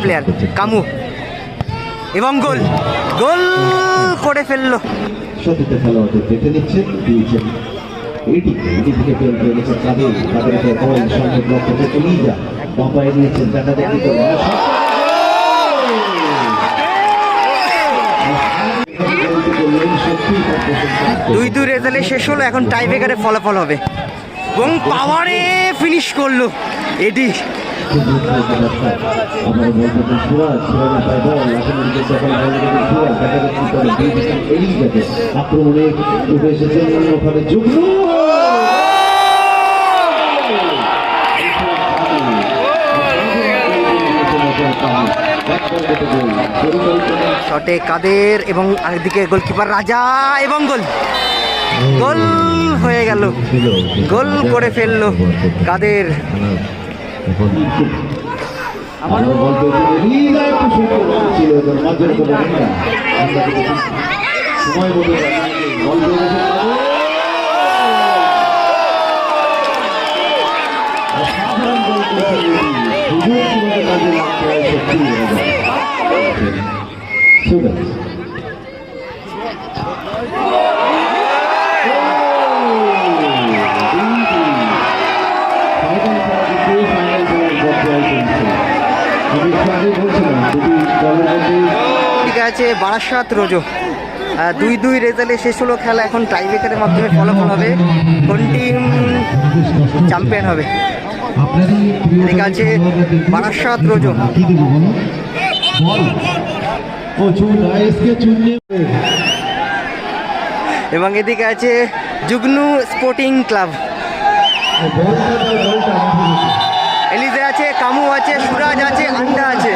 Player কামু এবং গোল গোল করে ফেলল। সতীতে খেলোয়াড়দের দেখে নিচ্ছেন দিয়েছেন এটি এটি থেকে বের কাদের? কাদের বল সঙ্গে ব্লক থেকে চলেই যা বাম্পায় নিয়েছেন দেখা দেখি দুই দুই রেজাল্টে শেষ হলো, এখন টাই ব্রেকারে ফলাফল হবে। এবং পাওয়ারে ফিনিশ করল এটি আক্রমণে উঠে এসেছেন শটে কাদের এবং আরেকদিকে গোলকিপার রাজা এবং গোল। গোল হয়ে গেল। গোল করে ফেলল কাদের। দলের মধ্যে ঠিক আছে, বারাসাত রোজো। দুই দুই রেজাল্টে শেষ হলো খেলা। এখন টাই ব্রেকারের মাধ্যমে ফলাফল হবে। কোন টিম চ্যাম্পিয়ন হবে? ঠিক আছে বারাসাত এবং এদিকে আছে জুগনু স্পোর্টিং ক্লাব। এলিজে আছে কামু আছে সুরাজ আছে আন্ডা আছে।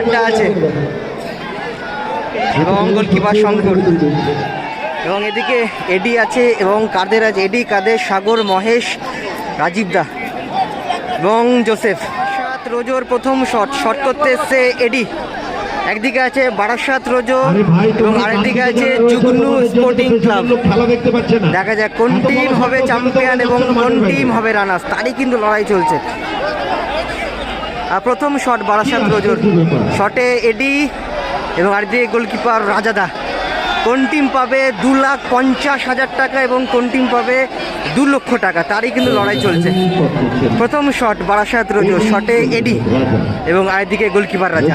আড্ডা আছে। এবং গোলকিপার শঙ্কর এবং এদিকে এডি আছে এবং কাদের আছে? এডি কাদের? সাগর মহেশ রাজীব দা এবং জোসেফ। সাত রোজোর প্রথম শট। শট করতে এসছে এডি। একদিকে আছে বারাসাত রোজো এবং আরেকদিকে আছে জুগনু স্পোর্টিং ক্লাব দেখা যাক কোন টিম হবে চ্যাম্পিয়ন এবং কোন টিম হবে রানার্স তারই কিন্তু লড়াই চলছে। আর প্রথম শট বারাসাত রোজোর। শটে এডি এবং আর দিয়ে গোলকিপার রাজাদা কোন টিম পাবে দু লাখ পঞ্চাশ হাজার টাকা এবং কোন টিম পাবে দু লক্ষ টাকা? তারই কিন্তু লড়াই চলছে। প্রথম শট বারাসাত রোজো শটে এডি এবং আরেকদিকে গোলকিপার রাজা।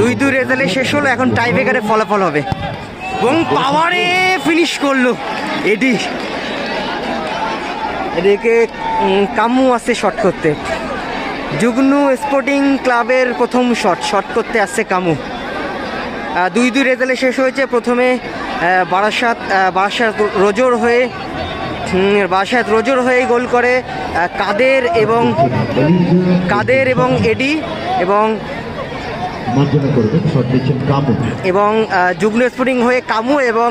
দুই দুই রেজাল্টে শেষ হলো, এখন টাই ব্রেকারে ফলাফল হবে। এবং পাওয়ারে ফিনিশ করল এডি এদিকে কামু আসছে শট করতে। জুগনু স্পোর্টিং ক্লাবের প্রথম শট শট করতে আসছে কামু। দুই দুই রেজাল্টে শেষ হয়েছে। প্রথমে বারাসাত বারাসাত রোজোর হয়ে বারাসাত রোজোর হয়ে গোল করে কাদের এবং কাদের এবং এডি এবং এবং যুগ্ন স্পোর্টিং হয়ে কামু এবং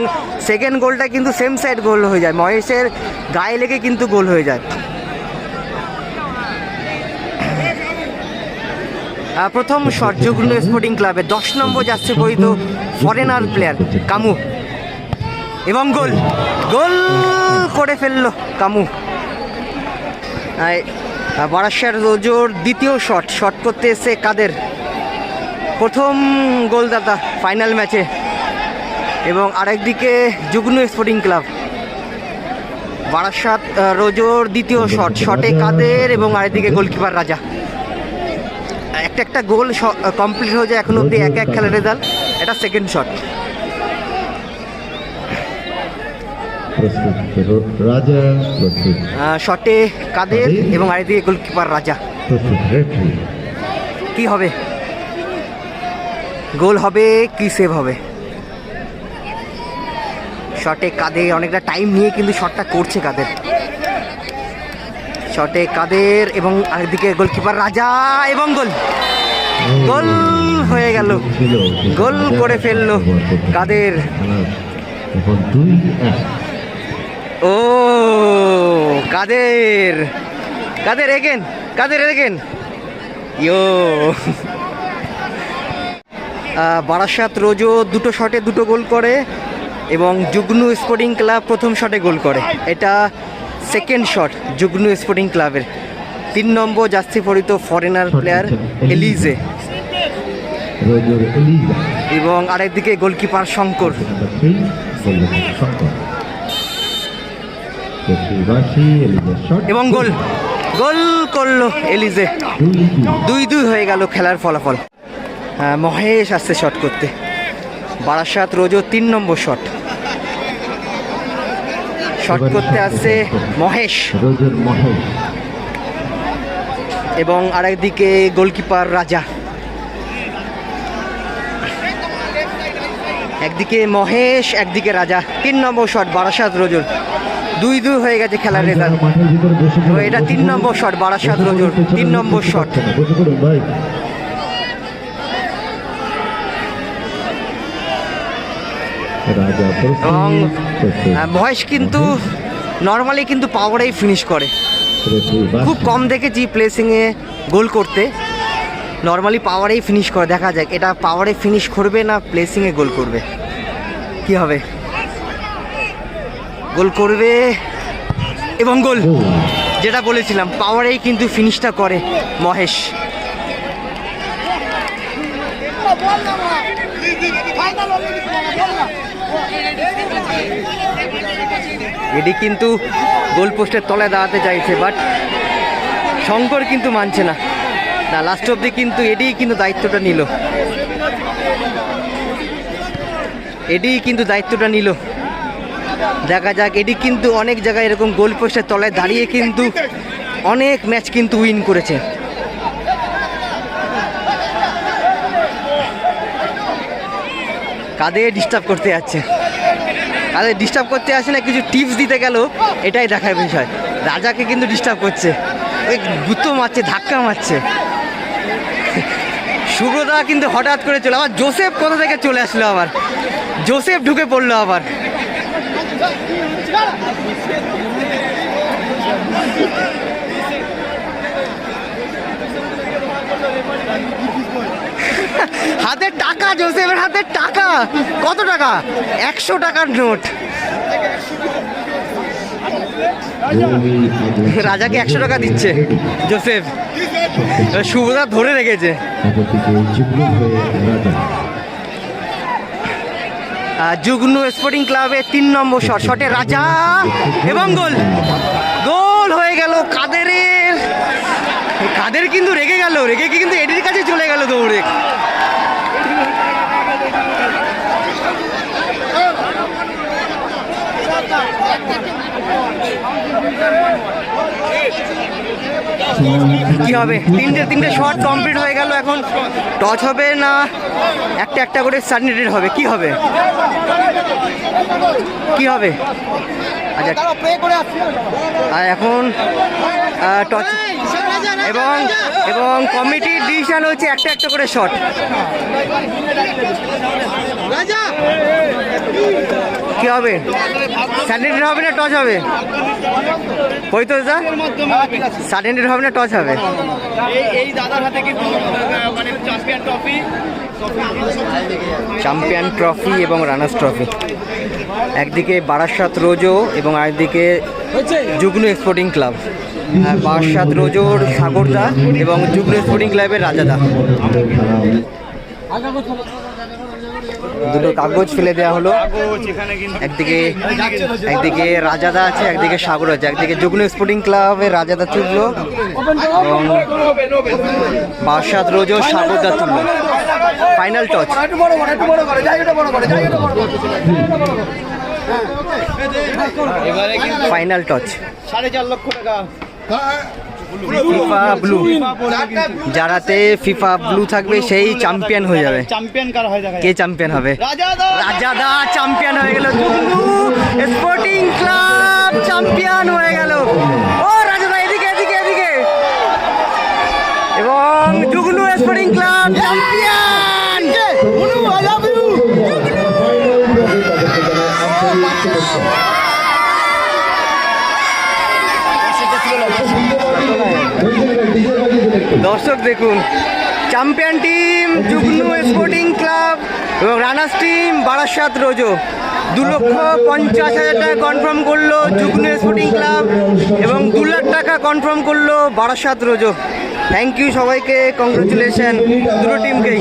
সেকেন্ড গোলটা কিন্তু সেম সাইড গোল হয়ে যায়। মহেশের গায়ে লেগে কিন্তু গোল হয়ে যায়। প্রথম যুগ্ন স্পোর্টিং ক্লাবে। দশ নম্বর যাচ্ছে বৈধ ফরেনার প্লেয়ার, কামু। এবং গোল গোল করে ফেলল কামু। বারাসার রোজোর দ্বিতীয় শট শট করতে এসে কাদের? প্রথম গোলদাতা ফাইনাল ম্যাচে। এবং আরেকদিকে যুগ্ন স্পোর্টিং ক্লাব। বারাসাত রোজোর দ্বিতীয় শট, শটে কাদের এবং আরেকদিকে গোলকিপার রাজা। একটা একটা গোল কমপ্লিট হয়ে যায় এখন অবধি এক এক খেলার রেজাল্ট এটা সেকেন্ড শট রাজা শটে কাদের এবং আরেকদিকে গোলকিপার রাজা। কি হবে? গোল হবে কি সেভ হবে? শটে কাদের অনেকটা টাইম নিয়ে কিন্তু শটটা করছে কাদের। শটে কাদের এবং আরেকদিকে গোলকিপার রাজা এবং গোল। গোল হয়ে গেল। গোল করে ফেলল কাদের। ও, কাদের। কাদের এগেন কাদের এগেন ইয়ো। বারাসাত রোজও দুটো শটে দুটো গোল করে এবং জুগনু স্পোর্টিং ক্লাব প্রথম শটে গোল করে। এটা সেকেন্ড শট জুগনু স্পোর্টিং ক্লাবের। তিন নম্বর জাস্তি পরিত ফরেনার প্লেয়ার এলিজে। এবং আরেকদিকে গোলকিপার শঙ্কর। এবং গোল। গোল করল এলিজে। দুই দুই। হয়ে গেল খেলার ফলাফল। হ্যাঁ, মহেশ আসছে শট করতে। বারাসাত রোজও তিন নম্বর শট শট করতে আসছে মহেশ। এবং আরেকদিকে গোলকিপার রাজা। একদিকে মহেশ একদিকে রাজা। তিন নম্বর শট বারাসাত রোজর। দুই দুই হয়ে গেছে খেলার রেজাল্ট। এটা তিন নম্বর শট বারাসাত রোজর। তিন নম্বর শট। এবং মহেশ কিন্তু নর্মালি কিন্তু পাওয়ারেই ফিনিশ করে। খুব কম দেখেছি প্লেসিংয়ে গোল করতে। নর্মালি পাওয়ারেই ফিনিশ করে দেখা যাক এটা পাওয়ারে ফিনিশ করবে না প্লেসিংয়ে গোল করবে? কি হবে? গোল করবে এবং গোল যেটা বলেছিলাম পাওয়ারেই কিন্তু ফিনিশটা করে মহেশ ফাইনাল অলরেডি বল না এটি কিন্তু গোল পোস্টের তলায় দাঁড়াতে চাইছে বাট শঙ্কর কিন্তু মানছে না। না লাস্ট অব্দি কিন্তু এডি কিন্তু দায়িত্বটা নিল। এডি কিন্তু দায়িত্বটা নিল। দেখা যাক, এডি কিন্তু অনেক জায়গায় এরকম গোল পোস্টের তলায় দাঁড়িয়ে কিন্তু অনেক ম্যাচ কিন্তু উইন করেছে। কাদের ডিস্টার্ব করতে যাচ্ছে? কাদের ডিস্টার্ব করতে আসে না, কিছু টিপস দিতে গেল, এটাই দেখার বিষয়। রাজাকে কিন্তু ডিস্টার্ব করছে। ওই গুতো মারছে, ধাক্কা মারছে। সুব্রতা কিন্তু হঠাৎ করে চলে, আবার জোসেফ কোথা থেকে চলে আসলো আবার? জোসেফ ঢুকে পড়ল আবার। হাতে টাকা, জোসেফের হাতে টাকা। কত টাকা? একশো টাকার নোট। রাজাকে একশো টাকা দিচ্ছে, জোসেফ। সুব্রতা ধরে রেখেছে। যুগ্ন স্পোর্টিং ক্লাবে তিন নম্বর শট, শটে রাজা এবং গোল। গোল হয়ে গেল কাদেরের। কাদের কিন্তু রেগে গেল, রেগে কিন্তু এডির কাছে চলে গেল দৌড়ে। কি হবে? তিনটে তিনটে শট কমপ্লিট হয়ে গেল এখন। টচ হবে না একটা একটা করে সাবমিটেড হবে? কি হবে? কি হবে? আচ্ছা। আর এখন টচ এবং এবং কমিটির ডিসিশন হচ্ছে একটা একটা করে শট রাজা! কি হবে? স্যানিটারি হবে না টচ হবে? ওই তো স্যার স্যানিটারি হবে না টচ হবে? এই এই দাদার হাতে কিন্তু মানে চ্যাম্পিয়ন ট্রফি চ্যাম্পিয়ন ট্রফি এবং রানার্স ট্রফি একদিকে বারাসাত রোজো এবং আরেকদিকে যুগ্ন স্পোর্টিং ক্লাব বারাসাত রোজোর সাগরদা এবং যুগ্ন স্পোর্টিং ক্লাবের রাজাদা। দুটো কাগজ ফেলে দেওয়া হলো। একদিকে একদিকে রাজাদা আছে একদিকে সাগর আছে একদিকে যুগ্ন স্পোর্টিং ক্লাবের রাজাদা তুললো। এবং বারাসাত রোজো সাগরদা তুললো। ফাইনাল টচ ফাইনাল টচ সাড়ে চার লক্ষ টাকা। ফিফা ব্লু যারাতে ফিফা ব্লু থাকবে সেই চ্যাম্পিয়ন হয়ে যাবে। চ্যাম্পিয়ন কার হয় দেখা কে চ্যাম্পিয়ন হবে? রাজা রাজাদা চ্যাম্পিয়ন হয়ে গেল স্পোর্টিং ক্লাব দর্শক দেখুন champion team Jugno sporting club এবং রানার্স টিম বারাসাত রোজো দু লক্ষ পঞ্চাশ হাজার টাকা কনফার্ম করল যুগ্ন স্পোর্টিং ক্লাব এবং দু লাখ টাকা কনফার্ম করল বারাসাত রোজো থ্যাংক ইউ সবাইকে কংগ্রেচুলেশন দুটো টিমকেই